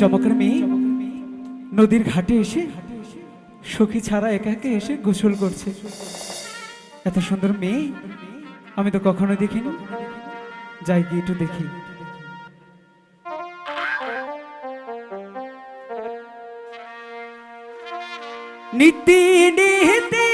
চমকের মেয়ে। নদীর ঘাটে এসে সখী ছাড়া একা একে এসে গোসল করছে। এত সুন্দর মেয়ে, আমি তো কখনো দেখিনি। যাই গিয়ে একটু দেখি। নীতি নিহিতি